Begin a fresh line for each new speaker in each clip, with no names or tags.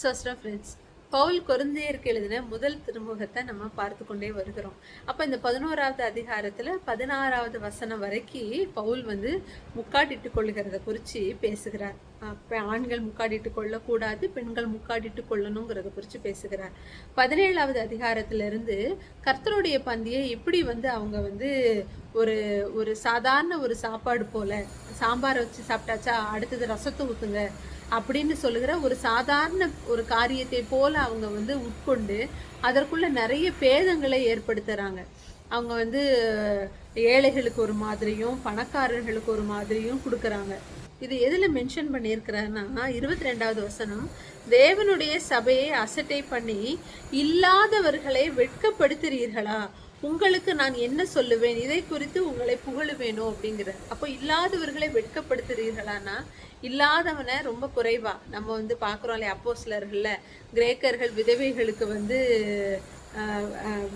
சோஸ்டா friends Pavul கொருந்தையருக்கு எழுதின முதல் திருமுகத்தை நம்ம பார்த்து கொண்டே வருகிறோம். அப்போ இந்த பதினோராவது அதிகாரத்தில் பதினாறாவது வசனம் வரைக்கும் பவுல் வந்து முக்காடிட்டு கொள்ளுகிறத குறித்து பேசுகிறார். அப்போ ஆண்கள் முக்காடிட்டு கொள்ளக்கூடாது பெண்கள் முக்காடிட்டு கொள்ளணுங்கிறத குறித்து பேசுகிறார். பதினேழாவது அதிகாரத்திலிருந்து கர்த்தருடைய பந்தியை எப்படி வந்து அவங்க வந்து ஒரு ஒரு சாதாரண ஒரு சாப்பாடு போல சாம்பாரை வச்சு சாப்பிட்டாச்சா அடுத்தது ரசத்தை ஊற்றுங்க அப்படின்னு சொல்லுகிற ஒரு சாதாரண ஒரு காரியத்தை போல அவங்க வந்து உட்கொண்டு அதற்குள்ள நிறைய பேதங்களை ஏற்படுத்துகிறாங்க அவங்க வந்து ஏழைகளுக்கு ஒரு மாதிரியும் பணக்காரர்களுக்கு ஒரு மாதிரியும் கொடுக்குறாங்க. இது எதில் மென்ஷன் பண்ணியிருக்கிறாருன்னா இருபத்தி ரெண்டாவது வசனம் தேவனுடைய சபையை அசட்டை பண்ணி இல்லாதவர்களை வெட்கப்படுத்துறீர்களா? உங்களுக்கு நான் என்ன சொல்லுவேன்? இதை குறித்து உங்களை புகழுவேனோ? அப்படிங்கிற அப்போ இல்லாதவர்களை வெட்கப்படுத்துறீர்களானா? இல்லாதவனை ரொம்ப குறைவா? நம்ம வந்து பார்க்குறோம் இல்லையா? அப்போ சிலர்களில் கிரேக்கர்கள் விதவைகளுக்கு வந்து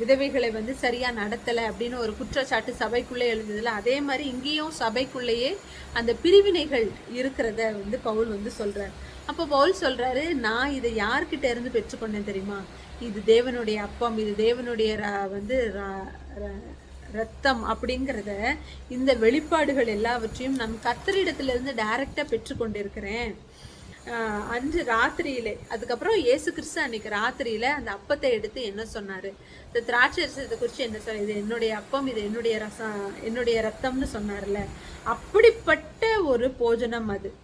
விதவைகளை வந்து சரியாக நடத்தலை அப்படின்னு ஒரு குற்றச்சாட்டு சபைக்குள்ளே எழுந்ததில்ல அதே மாதிரி இங்கேயும் சபைக்குள்ளேயே அந்த பிரிவினைகள் இருக்கிறத வந்து பவுல் வந்து சொல்கிறார் அப்போ பவுல் சொல்கிறாரு நான் இதை யார்கிட்ட இருந்து பெற்றுக்கொண்டேன் தெரியுமா? இது தேவனுடைய அப்பம் இது தேவனுடைய வந்து ர- ர- ரத்தம் அப்படிங்கிறத இந்த வெளிப்பாடுகள் எல்லாவற்றையும் நம் கத்தரிடத்திலிருந்து டைரக்டாக பெற்றுக்கொண்டிருக்கிறேன். அன்று ராத்திரியிலே அதுக்கப்புறம் இயேசு கிறிஸ்து அன்னைக்கு ராத்திரியில அந்த அப்பத்தை எடுத்து என்ன சொன்னாரு? இந்த திராட்சை ரசத்தை குறித்து என்ன சொன்னார் இது என்னுடைய அப்பம் இது என்னுடைய ரசம் என்னுடைய ரத்தம்னு சொன்னார்ல. அப்படிப்பட்ட ஒரு போஜனம் அது.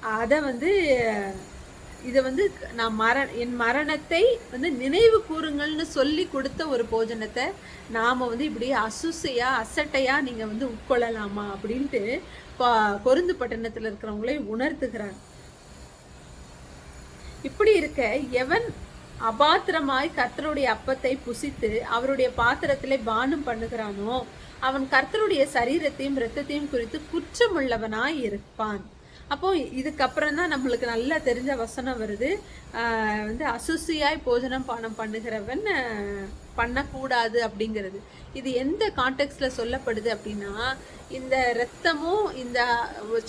அதை வந்து இதை வந்து நான் மர என் மரணத்தை வந்து நினைவு கூறுங்கள்னு சொல்லி கொடுத்த ஒரு போஜனத்தை நாம் வந்து இப்படி அசுசையாக அசட்டையாக நீங்கள் வந்து உட்கொள்ளலாமா அப்படின்ட்டு ப- கொருந்து பட்டணத்தில் இருக்கிறவங்களே உணர்த்துகிறார். இப்படி இருக்க எவன் அபாத்திரமாய் கர்த்தருடைய அப்பத்தை புசித்து அவருடைய பாத்திரத்திலே பானம் பண்ணுகிறானோ அவன் கர்த்தருடைய சரீரத்தையும் இரத்தத்தையும் குறித்து குற்றமுள்ளவனாய் இருப்பான். அப்போ இதுக்கப்புறம் தான் நம்மளுக்கு நல்லா தெரிஞ்ச வசனம் வருது. வந்து அசுசியாய் போஜனம் பானம் பண்ணுகிறவன் பண்ணக்கூடாது அப்படிங்கிறது. இது எந்த கான்டெக்ட்ல சொல்லப்படுது அப்படின்னா இந்த ரத்தமும் இந்த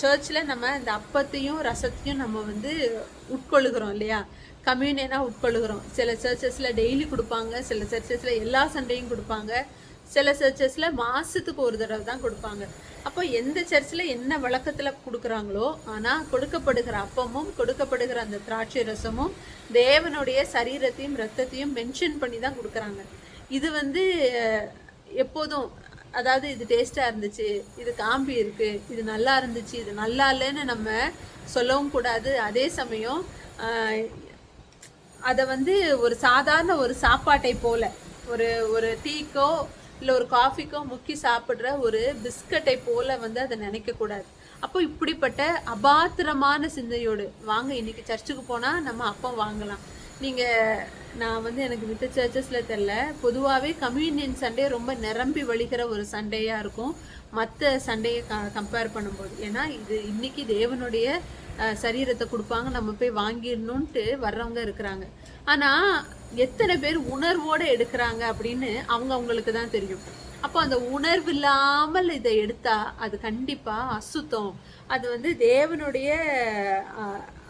சர்ச்சில் நம்ம இந்த அப்பத்தையும் ரசத்தையும் நம்ம வந்து உட்கொள்ளுகிறோம் இல்லையா? கம்யூனியனாக உட்கொள்ளுகிறோம். சில சர்ச்சஸில் டெய்லி கொடுப்பாங்க சில சர்ச்சஸில் எல்லா சண்டையும் கொடுப்பாங்க. சில சர்ச்சஸில் மாதத்துக்கு ஒரு தடவை தான் கொடுப்பாங்க. அப்போ எந்த சர்ச்சில் என்ன வழக்கத்தில் கொடுக்குறாங்களோ ஆனால் கொடுக்கப்படுகிற அப்பமும் கொடுக்கப்படுகிற அந்த திராட்சை ரசமும் தேவனுடைய சரீரத்தையும் ரத்தத்தையும் மென்ஷன் பண்ணி தான் கொடுக்குறாங்க. இது வந்து எப்போதும் அதாவது இது டேஸ்ட்டாக இருந்துச்சு இது காம்பி இருக்குது இது நல்லா இருந்துச்சு இது நல்லா இல்லைன்னு நம்ம சொல்லவும் கூடாது. அதே சமயம் அதை வந்து ஒரு சாதாரண ஒரு சாப்பாட்டை போல ஒரு ஒரு டீக்கோ இல்லை ஒரு காஃபிக்கோ முக்கி சாப்பிட்ற ஒரு பிஸ்கட்டை போல வந்து அதை நினைக்கக்கூடாது அப்போ இப்படிப்பட்ட அபாத்திரமான சிந்தையோடு வாங்க இன்னைக்கு சர்ச்சுக்கு போனால் நம்ம அப்போ வாங்கலாம். நீங்கள் நான் வந்து எனக்கு மித்த சர்ச்சஸில் தெரில பொதுவாகவே கம்யூனியன் சண்டே ரொம்ப நிரம்பி வழிகிற ஒரு சண்டேயாக இருக்கும். மற்ற சண்டையை க கம்பேர் பண்ணும்போது ஏன்னா இது இன்னைக்கு தேவனுடைய சரீரத்தை கொடுப்பாங்க நம்ம போய் வாங்கிடணுன்ட்டு வர்றவங்க இருக்கிறாங்க. ஆனால் எத்தனை பேர் உணர்வோடு எடுக்கிறாங்க அப்படின்னு அவங்க அவங்களுக்கு தான் தெரியும். அப்போ அந்த உணர்வு இல்லாமல் இதை எடுத்தா அது கண்டிப்பாக அசுத்தம். அது வந்து தேவனுடைய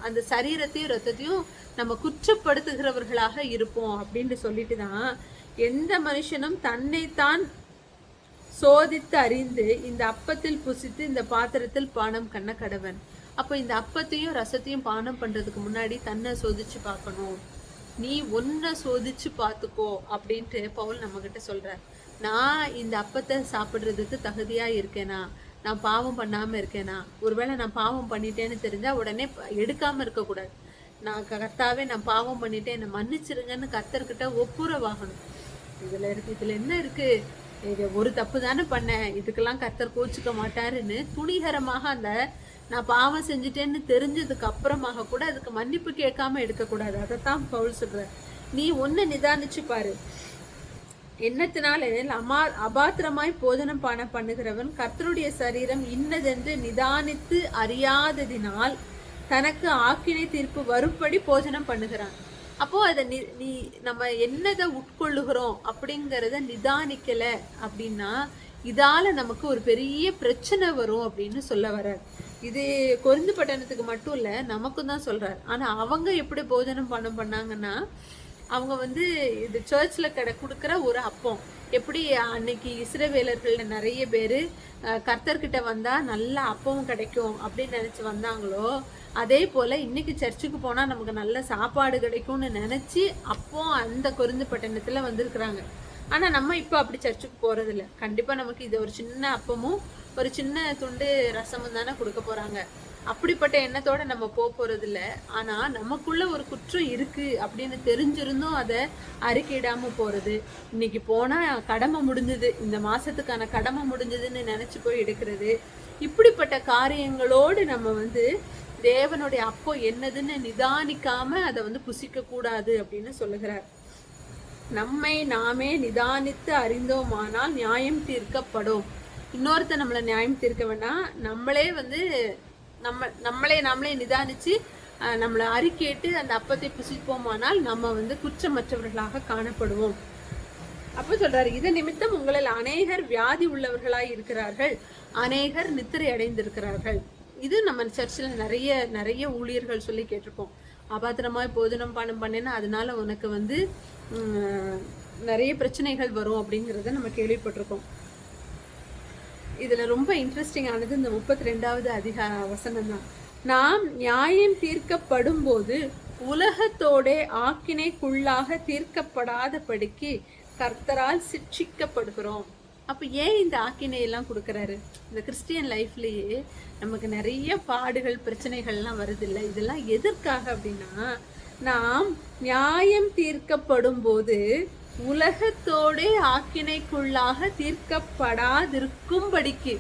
அந்த சரீரத்தையும் ரத்தத்தையும் நம்ம குற்றப்படுத்துகிறவர்களாக இருப்போம் அப்படின்னு சொல்லிட்டு தான் எந்த மனுஷனும் தன்னைத்தான் சோதித்து அறிந்து இந்த அப்பத்தில் புசித்து இந்த பாத்திரத்தில் பானம் கண்ண கடவன். அப்போ இந்த அப்பத்தையும் ரசத்தையும் பானம் பண்ணுறதுக்கு முன்னாடி தன்னை சோதிச்சு பார்க்கணும். நீ ஒன்றை சோதிச்சு பார்த்துக்கோ அப்படின்ட்டு பவுல் நம்மக்கிட்ட சொல்கிறார் நான் இந்த அப்பத்தை சாப்பிட்றதுக்கு தகுதியாக இருக்கேனா? நான் பாவம் பண்ணாமல் இருக்கேனா? ஒருவேளை நான் பாவம் பண்ணிட்டேன்னு தெரிஞ்சால் உடனே எடுக்காமல் இருக்கக்கூடாது. நான் கர்த்தாவே நான் பாவம் பண்ணிட்டேன் என்னை மன்னிச்சிருங்கன்னு கர்த்தர்கிட்ட ஒப்புரவாகணும். இதில் இருக்கு இதில் என்ன இருக்குது இது ஒரு தப்பு தானே பண்ணேன். இதுக்கெல்லாம் கர்த்தர் கோச்சுக்க மாட்டாருன்னு துணிகரமாக அந்த நான் பாவம் செஞ்சுட்டேன்னு தெரிஞ்சதுக்கு அப்புறமாக கூட அதுக்கு மன்னிப்பு கேட்காம எடுக்கக்கூடாது அதைத்தான் பவுல் சொல்ற நீ ஒன்று நிதானிச்சு பாரு. என்னத்தினால அமா அபாத்திரமாய் போஜனம் பான பண்ணுகிறவன் கர்த்தருடைய சரீரம் இன்னதென்று நிதானித்து அறியாததினால் தனக்கு ஆக்கினை தீர்ப்பு வரும்படி போஜனம் பண்ணுகிறான். அப்போ அதை நி நீ நம்ம என்னதை உட்கொள்ளுகிறோம் அப்படிங்கிறத நிதானிக்கலை அப்படின்னா இதால நமக்கு ஒரு பெரிய பிரச்சனை வரும் அப்படின்னு சொல்ல வர்றார். இது கொருந்து பட்டணத்துக்கு மட்டும் இல்லை நமக்கும் தான் சொல்கிறார் ஆனால் அவங்க எப்படி போஜனம் பண்ண பண்ணாங்கன்னா அவங்க வந்து இது சர்ச்சில் கடை கொடுக்குற ஒரு அப்பம். எப்படி அன்னைக்கு இஸ்ரவேலர்கள்ல நிறைய பேர் கர்த்தர்கிட்ட வந்தால் நல்ல அப்பவும் கிடைக்கும் அப்படின்னு நினச்சி வந்தாங்களோ அதே போல் இன்னைக்கு சர்ச்சுக்கு போனால் நமக்கு நல்ல சாப்பாடு கிடைக்கும்னு நினச்சி அப்போ அந்த கொருந்து பட்டணத்துல வந்திருக்கிறாங்க. ஆனால் நம்ம இப்போ அப்படி சர்ச்சுக்கு போகிறதில்ல கண்டிப்பாக நமக்கு இது ஒரு சின்ன அப்பமும் ஒரு சின்ன துண்டு ரசமும் தானே கொடுக்க போகிறாங்க அப்படிப்பட்ட எண்ணத்தோட நம்ம போக போகிறதில்ல ஆனால் நமக்குள்ளே நமக்குள்ள ஒரு குற்றம் இருக்கு அப்படின்னு தெரிஞ்சிருந்தும் அதை அறிக்கையிடாமல் போறது. இன்னைக்கு போனால் கடமை முடிஞ்சது. இந்த மாதத்துக்கான கடமை முடிஞ்சதுன்னு நினச்சி போய் எடுக்கிறது. இப்படிப்பட்ட காரியங்களோடு நம்ம வந்து தேவனுடைய அப்போ என்னதுன்னு நிதானிக்காம அதை வந்து புசிக்க கூடாது அப்படின்னு சொல்லுகிறார். நம்மை நாமே நிதானித்து அறிந்தோமானால் நியாயம் தீர்க்கப்படும். இன்னொருத்தர் நம்மளை நியாயம் தீர்க்க வேண்டாம் நம்மளே வந்து நம்ம நம்மளே நாமளே நிதானிச்சு நம்மளை அறிக்கேட்டு அந்த அப்பத்தை புசிப்போமானால் நம்ம வந்து குற்றமற்றவர்களாக காணப்படுவோம். அப்போ சொல்றாரு இது நிமித்தம் உங்களில் அநேகர் வியாதி உள்ளவர்களாய் இருக்கிறார்கள். அநேகர் நித்திரை அடைந்திருக்கிறார்கள். இது நம்ம சர்ச்சில் நிறைய நிறைய ஊழியர்கள் சொல்லி கேட்டிருப்போம் அபாத்திரமாய் போஜனம் பானம் பண்ணேன்னா அதனால உனக்கு வந்து நிறைய பிரச்சனைகள் வரும் அப்படிங்கிறத நம்ம கேள்விப்பட்டிருக்கோம். இதில் ரொம்ப இன்ட்ரெஸ்டிங்கானது இந்த முப்பத்தி ரெண்டாவது அதிகா வசனம் தான். நாம் நியாயம் தீர்க்கப்படும் போது உலகத்தோடே ஆக்கினைக்குள்ளாக தீர்க்கப்படாதபடிக்கு கர்த்தரால் சிக்ஷிக்கப்படுகிறோம் அப்போ ஏன் இந்த ஆக்கினையெல்லாம் எல்லாம் இந்த கிறிஸ்டியன் லைஃப்லயே நமக்கு நிறைய பாடுகள் பிரச்சனைகள்லாம் வருது இல்லை இதெல்லாம் எதற்காக அப்படின்னா நாம் நியாயம் தீர்க்கப்படும் போது உலகத்தோடே ஆக்கினைக்குள்ளாக தீர்க்கப்படாதிருக்கும்படிக்கு.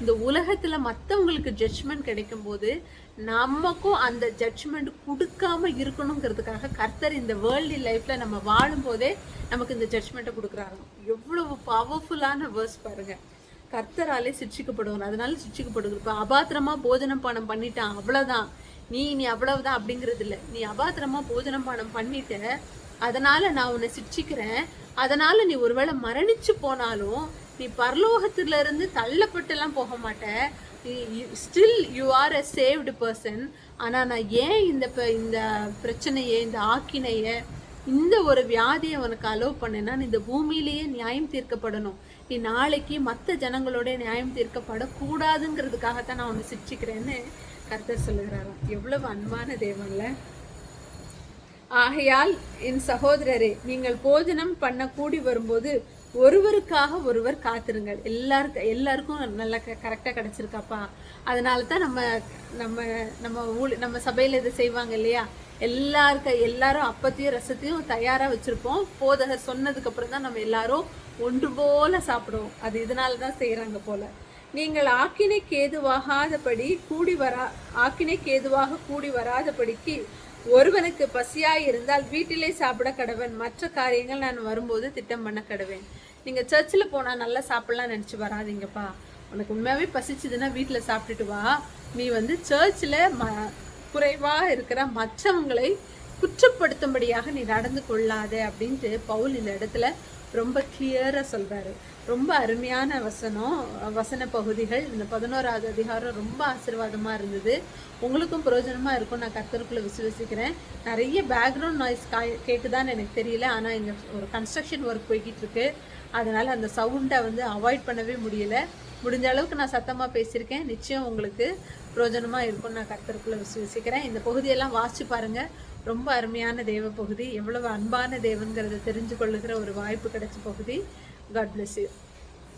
இந்த உலகத்துல மத்தவங்களுக்கு ஜட்ஜ்மெண்ட் கிடைக்கும் போது நமக்கும் அந்த ஜட்ஜ்மெண்ட் கொடுக்காம இருக்கணுங்கிறதுக்காக கர்த்தர் இந்த வேர்ல்டு லைஃப்ல நம்ம வாழும்போதே நமக்கு இந்த ஜட்ஜ்மெண்ட்டை கொடுக்குறாங்க எவ்வளவு பவர்ஃபுல்லான வேர்ஸ் பாருங்க. கர்த்தராலே சிச்சிக்கப்படுவோம் அதனால சிட்சிக்கப்படுகிறது இப்போ அபாத்திரமா போஜனம் பானம் பண்ணிட்டான் அவ்வளவுதான். நீ நீ அவ்வளவுதான் அப்படிங்கிறது இல்லை. நீ அபாத்திரமா போஜனம் பானம் பண்ணிட்ட அதனால நான் உன்னை சிச்சிக்கிறேன் அதனால நீ ஒருவேளை மரணிச்சு போனாலும் நீ பரலோகத்துல இருந்து தள்ளப்பட்டுலாம் போக மாட்ட. Still you are a saved person ஆனால் நான் ஏன் இந்த ப- இந்த பிரச்சனையை இந்த ஆக்கினையை இந்த ஒரு வியாதியை உனக்கு அலோவ் பண்ணேன்னா இந்த பூமியிலேயே நியாயம் தீர்க்கப்படணும். நீ நாளைக்கு மற்ற ஜனங்களோட நியாயம் தீர்க்கப்படக்கூடாதுங்கிறதுக்காகத்தான் நான் உன்னை சிக்ஷிக்கிறேன்னு கருத்தர் சொல்லுகிறாராம். எவ்வளவு அன்பான தேவன்ல. ஆகையால் என் சகோதரரே நீங்கள் போஜனம் பண்ண கூடி வரும்போது ஒருவருக்காக ஒருவர் காத்திருங்கள். எல்லாருக்கு எல்லாருக்கும் நல்லா கரெக்டாக கிடச்சிருக்காப்பா. அதனால தான் நம்ம நம்ம நம்ம ஊழ் நம்ம சபையில் இதை செய்வாங்க இல்லையா? எல்லாருக்க எல்லாரும் அப்பத்தையும் ரசத்தையும் தயாராக வச்சுருப்போம். போதகர் சொன்னதுக்கப்புறம் தான் நம்ம எல்லாரும் ஒன்று போல சாப்பிடுவோம். அது இதனால தான் செய்கிறாங்க போல். நீங்கள் ஆக்கினை கேதுவாகாதபடி கூடி வரா ஆக்கினை கேதுவாக கூடி வராதபடிக்கு ஒருவனுக்கு பசியாக இருந்தால் வீட்டிலே சாப்பிட கடவன். மற்ற காரியங்கள் நான் வரும்போது திட்டம் பண்ண கடவேன். நீங்கள் சர்ச்சில் போனால் நல்லா சாப்பிடலாம் நினச்சி வராதீங்கப்பா. உனக்கு உண்மையாகவே பசிச்சுதுன்னா வீட்டில் சாப்பிட்டுட்டு வா. நீ வந்து சர்ச்சில் ம குறைவாக இருக்கிற மற்றவங்களை குற்றப்படுத்தும்படியாக நீ நடந்து கொள்ளாதே அப்படின்ட்டு பவுல் இந்த இடத்துல ரொம்ப கிளியராக சொல்கிறாரு ரொம்ப அருமையான வசனம் வசன பகுதிகள். இந்த பதினோராவது அதிகாரம் ரொம்ப ஆசீர்வாதமாக இருந்தது. உங்களுக்கும் பிரயோஜனமாக இருக்கும். நான் கத்தருக்குள்ளே விசுவசிக்கிறேன். நிறைய பேக்ரவுண்ட் நாய்ஸ் கா கேட்குதான்னு எனக்கு தெரியல. ஆனால் இங்கே ஒரு கன்ஸ்ட்ரக்ஷன் ஒர்க் போய்கிட்டு இருக்கு. அதனால் அந்த சவுண்டை வந்து அவாய்ட் பண்ணவே முடியல. முடிஞ்ச அளவுக்கு நான் சத்தமாக பேசியிருக்கேன். நிச்சயம் உங்களுக்கு பிரயோஜனமா இருக்கும்னு நான் கர்த்தருக்குள்ள விசுவசிக்கிறேன் இந்த பகுதியெல்லாம் வாசிச்சு பாருங்க. ரொம்ப அருமையான தெய்வ பகுதி. எவ்வளவு அன்பான தேவன்கிறத தெரிஞ்சு கொள்ளுகிற ஒரு வாய்ப்பு கிடைச்ச பகுதி. God bless you